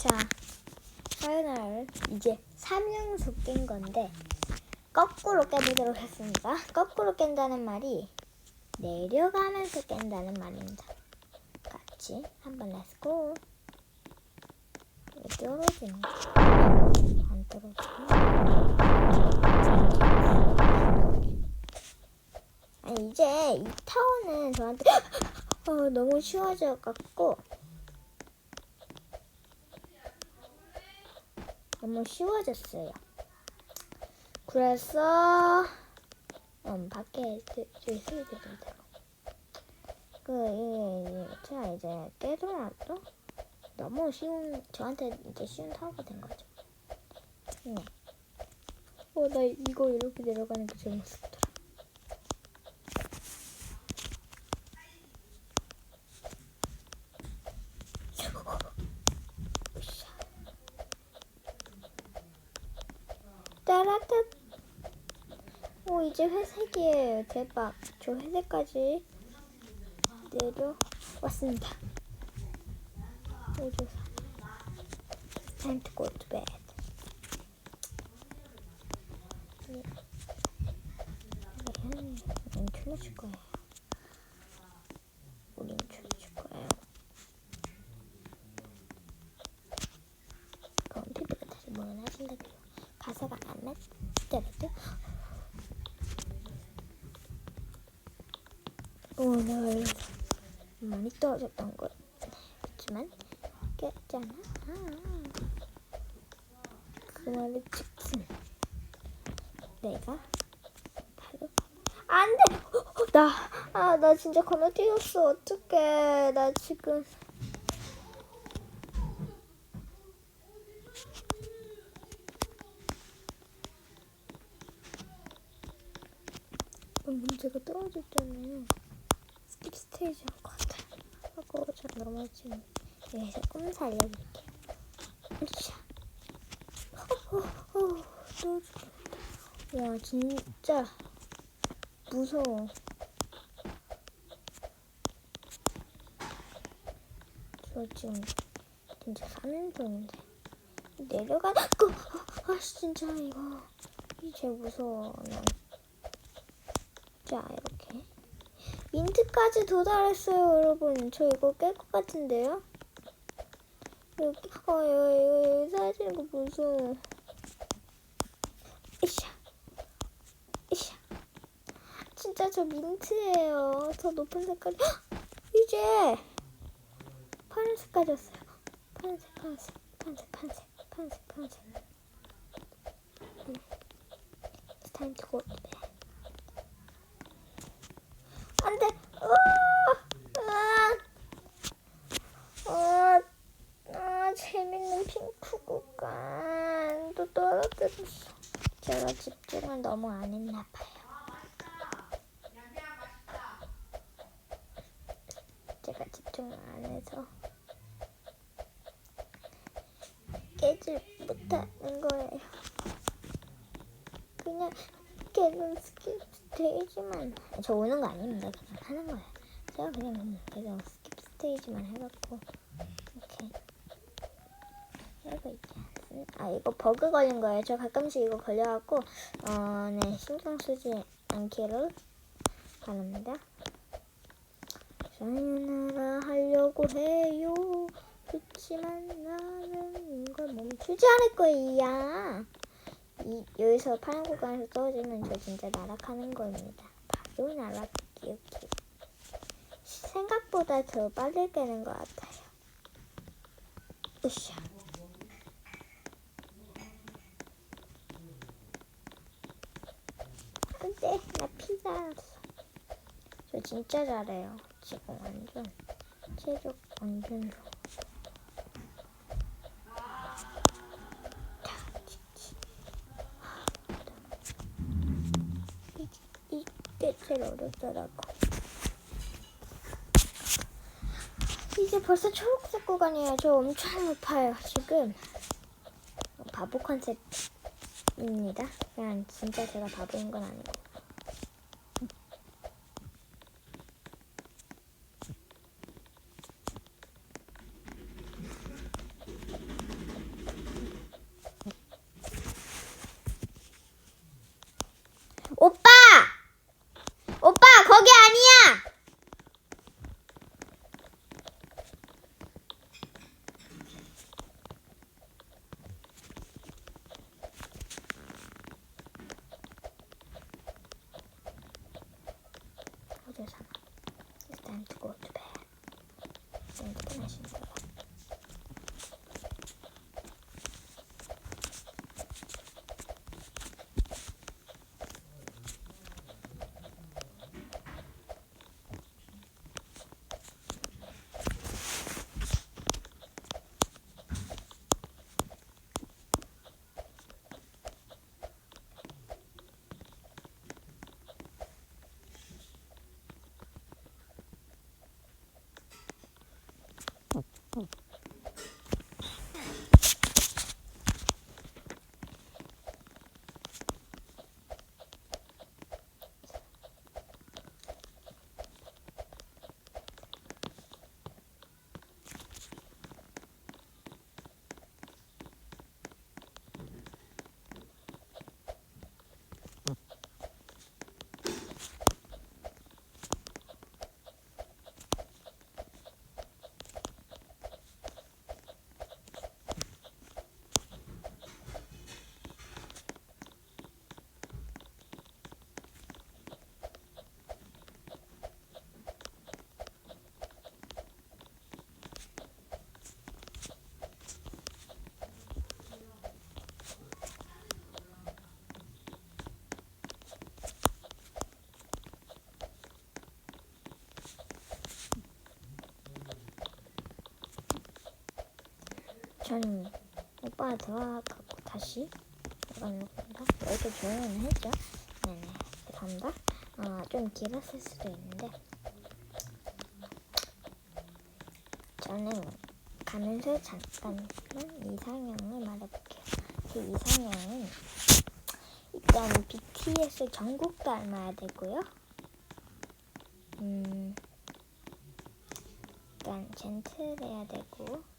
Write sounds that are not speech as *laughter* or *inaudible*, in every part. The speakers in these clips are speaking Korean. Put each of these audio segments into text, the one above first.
자, 사요나라를 이제 3연속 깬 건데 거꾸로 깨보도록 했습니다. 거꾸로 깬다는 말이 내려가면서 깬다는 말입니다. 같이 한번 렛츠고. 떨어지는 거. 안 떨어지고. 아니 이제 이 타워는 저한테 *gasps* 어, 너무 쉬워져 갖고 너무 쉬워졌어요. 그래서 음, 밖에 줄수 있도록 그 이게 제가 이제 깨더라도 너무 쉬운 저한테 이제 쉬운 타워가 된 거죠. 네. 어나 이거 이렇게 내려가는 게 무섭더라. 따라따. 오 이제 회색이에요. 대박. 저 회색까지 내려왔습니다. 내려서. Time to go to bed. 네. 우린 춤을 출 거예요. 우린 춤을 출 거예요. 컴퓨터가 다시 뭐는 하신다고요. 가사가 안 맞더라도 오늘 많이 떨어졌던 것 그렇지만 깼잖아? 그 말을 즉슨 내가 바로 안돼! 나아 나 진짜 건너뛰었어. 어떡해. 나 지금. 어, 문제가 떨어졌잖아요. 스킵 스테이지 한것 같아. 하고 저 넘어지면 여기서 꿈 살려볼게요. 으쌰. 또 죽겠다. 와, 진짜 무서워. 저 지금 진짜 3연속인데 내려가는 거. 아, 진짜 이거 이제 무서워. 난. 자 이렇게 민트까지 도달했어요 여러분. 저 이거 깰 것 같은데요? 여기 어 여기 여기 사라지는 거 무서워 이샤 이샤 진짜 저 민트예요. 더 높은 색깔이 헉! 이제 파란색까지 왔어요. 파란색 파란색 파란색 파란색 파란색 파란색. 음. It's time to go to bed 안돼. 아, 아, 재밌는 핑크 구간 또 떨어뜨렸어. 제가 집중을 너무 안 했나 봐요. 제가 집중을 안 해서 깨질 못하는 거예요. 그냥 계속 스킵 스테이지만 저 오는 거 아닙니다. 그냥 하는 거예요. 제가 그냥 계속 스킵 스테이지만 해갖고 이렇게 하고 있지 않습니다. 아 이거 버그 걸린 거예요. 저 가끔씩 이거 걸려갖고 어네 신경 쓰지 않기를 바랍니다. 사요나라 하려고 해요. 그렇지만 나는 이걸 멈추지 않을 거야. 이, 여기서 파란 구간에서 떨어지면 저 진짜 나락하는 겁니다. 바로 기억기. 생각보다 더 빨리 깨는 것 같아요. 으쌰. 안 돼, 나 피자 났어. 저 진짜 잘해요. 지금 완전 체력 완전 좋아. 이게 제일 어렵더라고. 이제 벌써 초록색 구간이에요. 저 엄청 높아요. 지금 바보 컨셉입니다. 그냥 진짜 제가 바보인 건 아니고. 저는 오빠가 들어가고 다시 들어가는 겁니다. 여기서 조용히 했죠? 네네. 죄송합니다. 어, 좀 길었을 수도 있는데 저는 가면서 잠깐만 이상형을 말해볼게요. 제 이상형은 일단 BTS 전국 닮아야 되고요. 음, 일단 젠틀해야 되고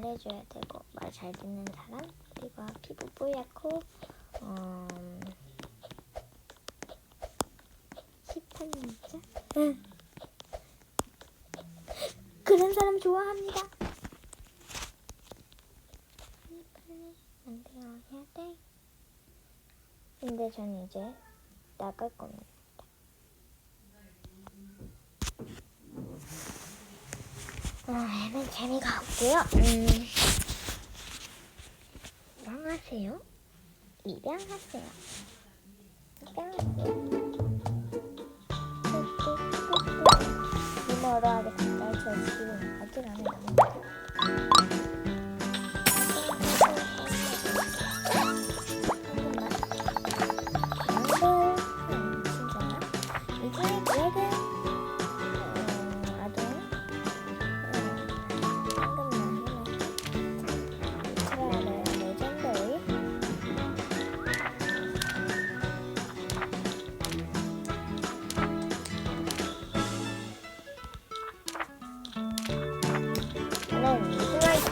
잘해줘야 되고 말 잘 듣는 사람 그리고 피부 뽀얗고 음, 힙한 남자? 응. 그런 사람 좋아합니다. 안 돼요. 해야 돼. 근데 저는 이제 나갈 겁니다 아, 해면 재미가 없고요. 음, 입양하세요. 입양하세요. 입양하세요.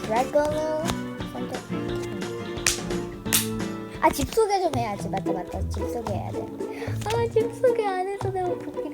미드나잇 드래곤을 선택. 아집 소개 좀 해야지. 맞다 맞다. 집 소개해야 돼 아집 소개 안 해서 너무 부끄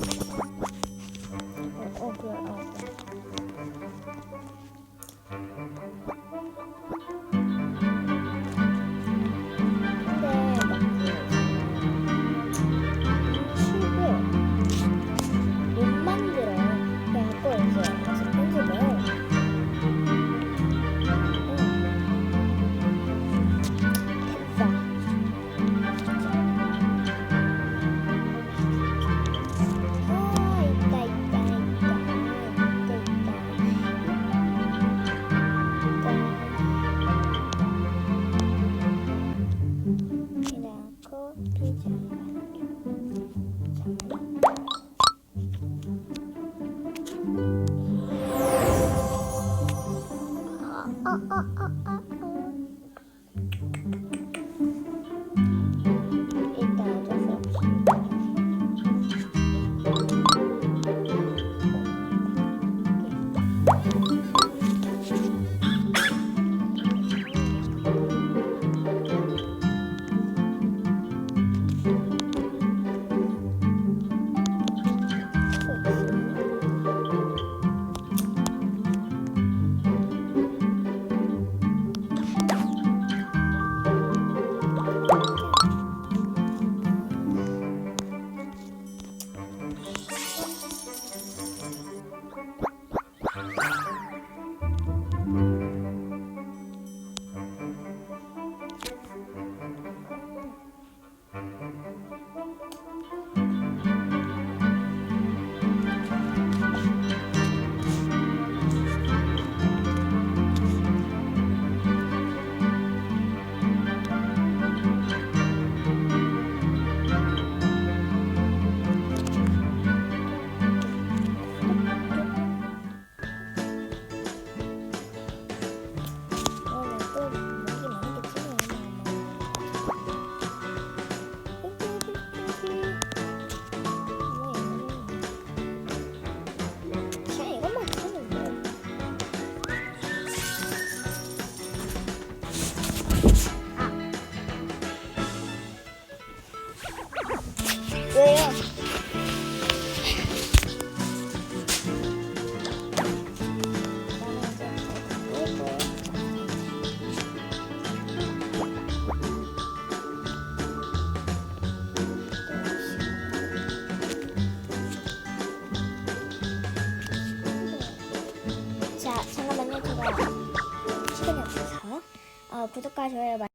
자,